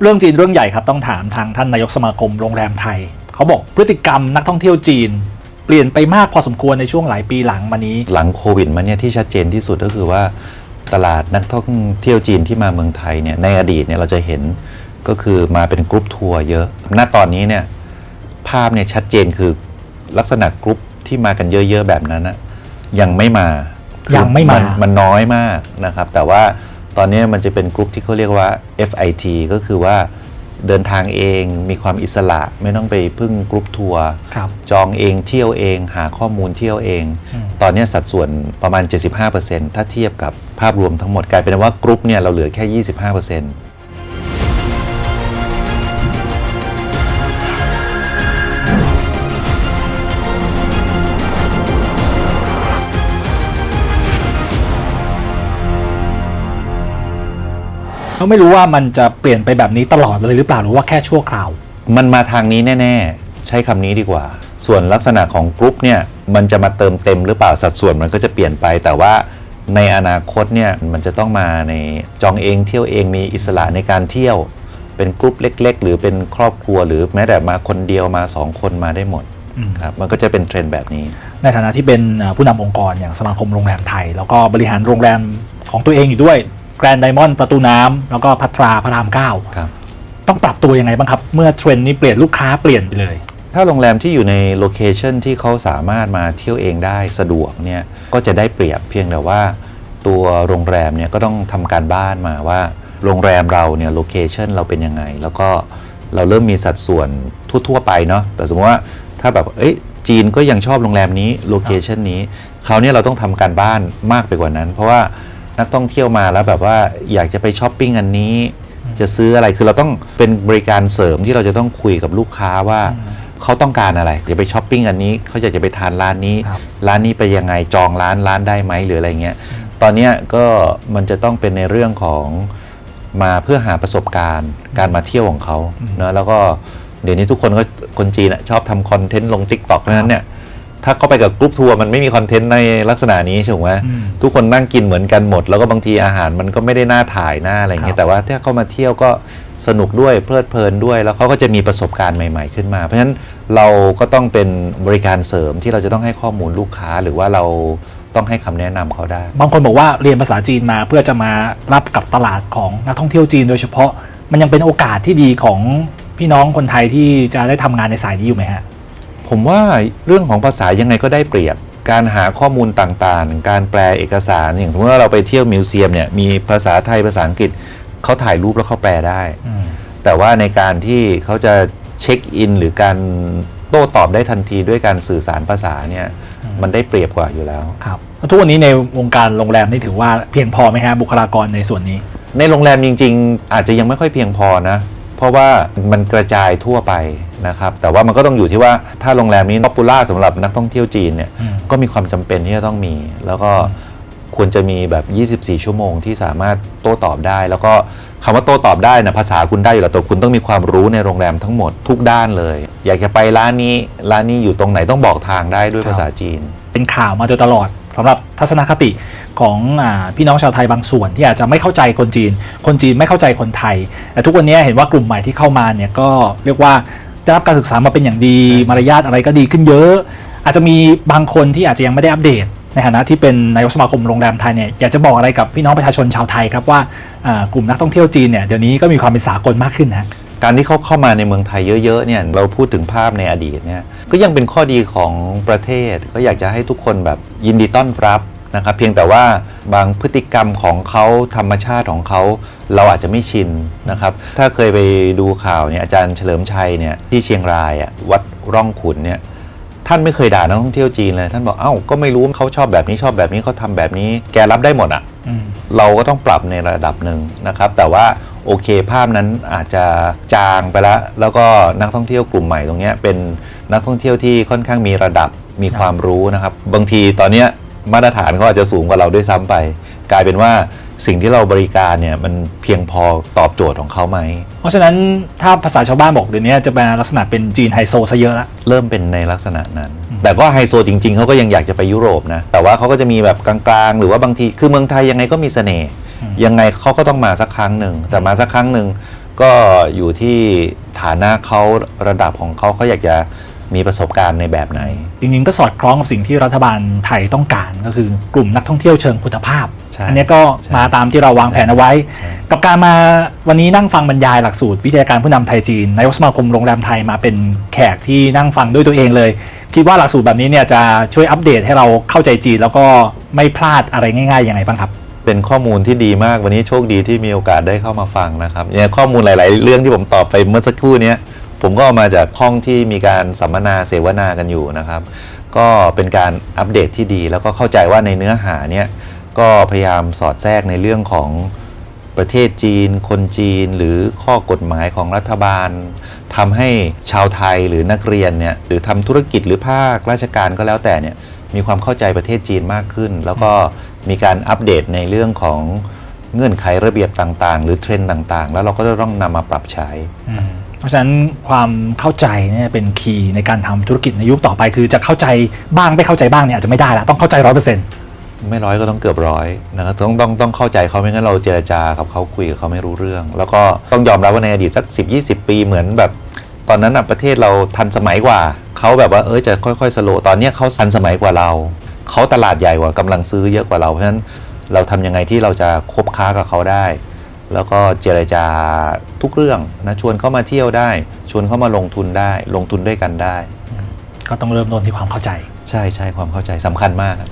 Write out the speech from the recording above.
เรื่องจีนเรื่องใหญ่ครับต้องถามทางท่านนายกสมาคมโรงแรมไทย เขาบอกพฤติกรรมนักท่องเที่ยวจีน เปลี่ยนไปมากพอสมควรในช่วงหลายปีหลังมานี้ หลังโควิดมาเนี่ยที่ชัดเจนที่สุดก็คือว่าตลาดนักท่องเที่ยวจีนที่มาเมืองไทยเนี่ยในอดีตเนี่ยเราจะเห็นก็คือมาเป็นกรุ๊ปทัวร์เยอะ ณ ตอนนี้เนี่ยภาพเนี่ยชัดเจนคือลักษณะกรุ๊ปที่มากันเยอะๆแบบนั้นนะยังไม่มา ยังไม่มานน้อยมากนะครับ แต่ว่า ตอนนี้มันจะเป็นกรุ๊ปที่เขาเรียกว่า FIT ก็คือว่าเดินทางเองมีความอิสระไม่ต้องไปพึ่งกรุ๊ปทัวร์ครับจองเองเที่ยวเอง หาข้อมูลเที่ยวเองอืมตอนนี้สัดส่วนประมาณ 75%ถ้าเทียบกับภาพรวมทั้งหมดกลายเป็นว่ากรุ๊ปเนี่ยเราเหลือแค่ 25% เขาไม่รู้ว่ามันจะเปลี่ยนไปแบบนี้ตลอดเลยหรือเปล่าหรือว่าแค่ชั่วคราว มันมาทางนี้แน่ ๆ ใช้คำนี้ดีกว่า ส่วนลักษณะของกรุ๊ปเนี่ยมันจะมาเติมเต็มหรือเปล่าสัดส่วนมันก็จะเปลี่ยนไปแต่ว่าในอนาคตเนี่ยมันจะต้องมาในจองเองเที่ยวเองมีอิสระในการเที่ยว เป็นกรุ๊ปเล็ก ๆ หรือเป็นครอบครัวหรือแม้แต่มาคนเดียวมาสองคนมาได้หมดอืม ครับมันก็จะเป็นเทรนด์แบบนี้ ในฐานะที่เป็นเอ่อผู้นำองค์กรอย่างสมาคมโรงแรมไทย แล้วก็บริหารโรงแรมของตัวเองอยู่ด้วย แกรนด์ไดมอนด์ประตูน้ำแล้วก็พัทราพระรามเก้าครับ ต้องปรับตัวยังไงบ้างครับ เมื่อเทรนด์นี้เปลี่ยนลูกค้าเปลี่ยนไปเลย ถ้าโรงแรมที่อยู่ในโลเคชันที่เขาสามารถมาเที่ยวเองได้สะดวกเนี่ยก็จะได้เปรียบเพียงแต่ว่า ตัวโรงแรมเนี่ยก็ต้องทำการบ้านมาว่า โรงแรมเราเนี่ยโลเคชันเราเป็นยังไง แล้วก็เราเริ่มมีสัดส่วนทั่ว ๆ ไปเนาะแต่สมมติว่าถ้าแบบเอ้ยจีนก็ยังชอบโรงแรมนี้โลเคชันนี้คราวเนี้ยเราต้องทำการบ้านมากไปกว่านั้น เพราะว่า นักท่องเที่ยวมาแล้วแบบว่าอยากจะไปช้อปปิ้งอันนี้ จะซื้ออะไรคือเราต้องเป็นบริการเสริมที่เราจะต้องคุยกับลูกค้าว่าเขาต้องการอะไรจะไปช้อปปิ้งอันนี้เขาอยากจะไปทานร้านนี้ครับร้านนี้ไปยังไงจองร้านร้านได้ไหมหรืออะไรเงี้ยตอนเนี้ยก็มันจะต้องเป็นในเรื่องของมาเพื่อหาประสบการณ์ การมาเที่ยวของเขาเนอะแล้วก็เดี๋ยวนี้ทุกคนก็คนจีนอะชอบทำคอนเทนต์ลง t ิ k t o k เพราะฉะนั้นเนี่ย ถ้าเขาไปกับกรุ๊ปทัวร์มันไม่มีคอนเทนต์ในลักษณะนี้ใช่ไหมอืมทุกคนนั่งกินเหมือนกันหมด แล้วก็บางทีอาหารมันก็ไม่ได้น่าถ่ายหน้าอะไรเงี้ครัยบแต่ว่าถ้าเขามาเที่ยวก็สนุกด้วยเพลิดเพลินด้วย แล้วเขาก็จะมีประสบการณ์ใหม่ ๆ ขึ้นมา เพราะฉะนั้นเราก็ต้องเป็นบริการเสริมที่เราจะต้องให้ข้อมูลลูกค้าหรือว่าเราต้องให้คำแนะนำเขาได้ บางคนบอกว่าเรียนภาษาจีนมาเพื่อจะมารับกับตลาดของนักท่องเที่ยวจีน โดยเฉพาะมันยังเป็นโอกาสที่ดีของพี่น้องคนไทยที่จะได้ทำงานในสายนี้อยู่ไหมฮะ ผมว่าเรื่องของภาษายังไงก็ได้เปรียบ การหาข้อมูลต่างๆ การแปลเอกสาร อย่างสมมติว่าเราไปเที่ยวมิวเซียมเนี่ยมีภาษาไทยภาษาอังกฤษเขาถ่ายรูปแล้วเขาแปลได้ แต่ว่าในการที่เขาจะเช็คอินหรือการโต้ตอบได้ทันทีด้วยการสื่อสารภาษาเนี่ยมันได้เปรียบกว่าอยู่แล้วครับแล้วทุกวันนี้ในวงการโรงแรมนี่ถือว่าเพียงพอไหมฮะบุคลากรในส่วนนี้ ในโรงแรมจริง ๆ อาจจะยังไม่ค่อยเพียงพอนะ เพราะว่ามันกระจายทั่วไป นะครับแต่ว่ามันก็ต้องอยู่ที่ว่าถ้าโรงแรมนี้ป๊อปปูล่าสำหรับนักท่องเที่ยวจีนเนี่ยอืมก็มีความจำเป็นที่จะต้องมี แล้วก็ควรจะมีแบบ 24 ชั่วโมงที่สามารถโต้ตอบได้ แล้วก็คำว่าโต้ตอบได้นะภาษาคุณได้อยู่แล้วแต่คุณต้องมีความรู้ในโรงแรมทั้งหมดทุกด้านเลย อยากจะไปร้านนี้ร้านนี้อยู่ตรงไหนต้องบอกทางได้ด้วยครับภาษาจีน เป็นข่าวมาโดยตลอดสำหรับทัศนคติของอาพี่น้องชาวไทยบางส่วนที่อาจจะไม่เข้าใจคนจีน คนจีนไม่เข้าใจคนไทย แต่ทุกวันนี้เห็นว่ากลุ่มใหม่ที่เข้ามาเนี่ยก็เรียกว่า ได้รับการศึกษามาเป็นอย่างดีมารยาทอะไรก็ดีขึ้นเยอะ อาจจะมีบางคนที่อาจจะยังไม่ได้อัปเดต ในฐานะที่เป็นนายกสมาคมโรงแรมไทยเนี่ยอยากจะบอกอะไรกับพี่น้องประชาชนชาวไทยครับว่าอ่ากลุ่มนักท่องเที่ยวจีนเนี่ยเดี๋ยวนี้ก็มีความเป็นสากลมากขึ้นนะการที่เขาเข้ามาในเมืองไทยเยอะๆเนี่ยเราพูดถึงภาพในอดีตเนี่ยก็ยังเป็นข้อดีของประเทศก็อยากจะให้ทุกคนแบบยินดีต้อนรับ นะครับเพียงแต่ว่าบางพฤติกรรมของเขาธรรมชาติของเขาเราอาจจะไม่ชินนะครับ ถ้าเคยไปดูข่าวเนี่ยอาจารย์เฉลิมชัยเนี่ยที่เชียงรายอะวัดร่องขุนเนี่ยท่านไม่เคยด่านักท่องเที่ยวจีนเลย ท่านบอกเอ้าก็ไม่รู้เขาชอบแบบนี้ชอบแบบนี้เขาทำแบบนี้ แกรับได้หมดอะเราก็ต้องปรับในระดับหนึ่งนะครับ แต่ว่าโอเคภาพนั้นอาจจะจางไปแล้ว แล้วก็นักท่องเที่ยวกลุ่มใหม่ตรงเนี้ยเป็นนักท่องเที่ยวที่ค่อนข้างมีระดับมีครับความรู้นะครับ บางทีตอนเนี้ย มาตรฐานเขาอาจจะสูงกว่าเราด้วยซ้ำไป กลายเป็นว่าสิ่งที่เราบริการเนี่ยมันเพียงพอตอบโจทย์ของเขาไหม เพราะฉะนั้นถ้าภาษาชาวบ้านบอกเดี๋ยวนี้จะเป็นลักษณะเป็นจีนไฮโซซะเยอะละ เริ่มเป็นในลักษณะนั้น แต่ก็ไฮโซจริง ๆ เขาก็ยังอยากจะไปยุโรปนะ แต่ว่าเขาก็จะมีแบบกลางๆ หรือว่าบางที คือเมืองไทยยังไงก็มีเสน่ห์ ยังไงเขาก็ต้องมาสักครั้งหนึ่ง แต่มาสักครั้งหนึ่งก็อยู่ที่ฐานะเขาระดับของเขาเขาอยากจะ มีประสบการณ์ในแบบไหน จริงๆก็สอดคล้องกับสิ่งที่รัฐบาลไทยต้องการก็คือกลุ่มนักท่องเที่ยวเชิงคุณภาพ ใช่อันนี้ก็ใช่มาตามที่เราวางแผนเอาไว้ ใช่ กับการมาวันนี้นั่งฟังบรรยายหลักสูตรวิทยาการผู้นำไทยจีนนายกสมาคมโรงแรมไทยมาเป็นแขกที่นั่งฟังด้วยตัวเองเลย คิดว่าหลักสูตรแบบนี้เนี่ยจะช่วยอัปเดตให้เราเข้าใจจีน แล้วก็ไม่พลาดอะไรง่ายๆยังไงบ้างครับ เป็นข้อมูลที่ดีมากวันนี้โชคดีที่มีโอกาสได้เข้ามาฟังนะครับอย่างข้อมูลหลาย ๆ เรื่องที่ผมตอบไปเมื่อสักครู่เนี้ย ผมก็เอามาจากห้องที่มีการสัมมนาเสวนากันอยู่นะครับ ก็เป็นการอัปเดตที่ดี แล้วก็เข้าใจว่าในเนื้อหาเนี้ยก็พยายามสอดแทรกในเรื่องของประเทศจีน คนจีนหรือข้อกฎหมายของรัฐบาลทำให้ชาวไทยหรือนักเรียนเนี่ยหรือทำธุรกิจหรือภาคราชการก็แล้วแต่เนี่ยมีความเข้าใจประเทศจีนมากขึ้น แล้วก็มีการอัปเดตในเรื่องของเงื่อนไขระเบียบต่าง ๆ หรือเทรนด์ต่าง ๆ แล้วเราก็จะต้องนำมาปรับใช้ เพราะฉะนั้นความเข้าใจเนี่ยเป็นคีย์ในการทำธุรกิจในยุคต่อไป คือจะเข้าใจบ้างไม่เข้าใจบ้างเนี่ยอาจจะไม่ได้ละต้องเข้าใจร้อยเปอร์เซ็นต์ไม่ร้อยก็ต้องเกือบร้อยนะครับต้องต้องต้องเข้าใจเขาไม่งั้นเราเจรจากับเขาคุยกับเขาไม่รู้เรื่อง แล้วก็ต้องยอมรับว่าในอดีตสัก 10 20 ปีเหมือนแบบ ตอนนั้นนะประเทศเราทันสมัยกว่าเขาแบบว่าเออจะค่อยๆสโลว์ตอนนี้เขาทันสมัยกว่าเราเขาตลาดใหญ่กว่ากำลังซื้อเยอะกว่าเราเพราะฉะนั้นเราทำยังไงที่เราจะคบค้ากับเขาได้ แล้วก็เจรจาทุกเรื่องนะชวนเขามาเที่ยวได้ ชวนเขามาลงทุนได้ ลงทุนด้วยกันได้ ก็ต้องเริ่มต้นที่ความเข้าใจ ใช่ใช่ความเข้าใจสำคัญมากครับ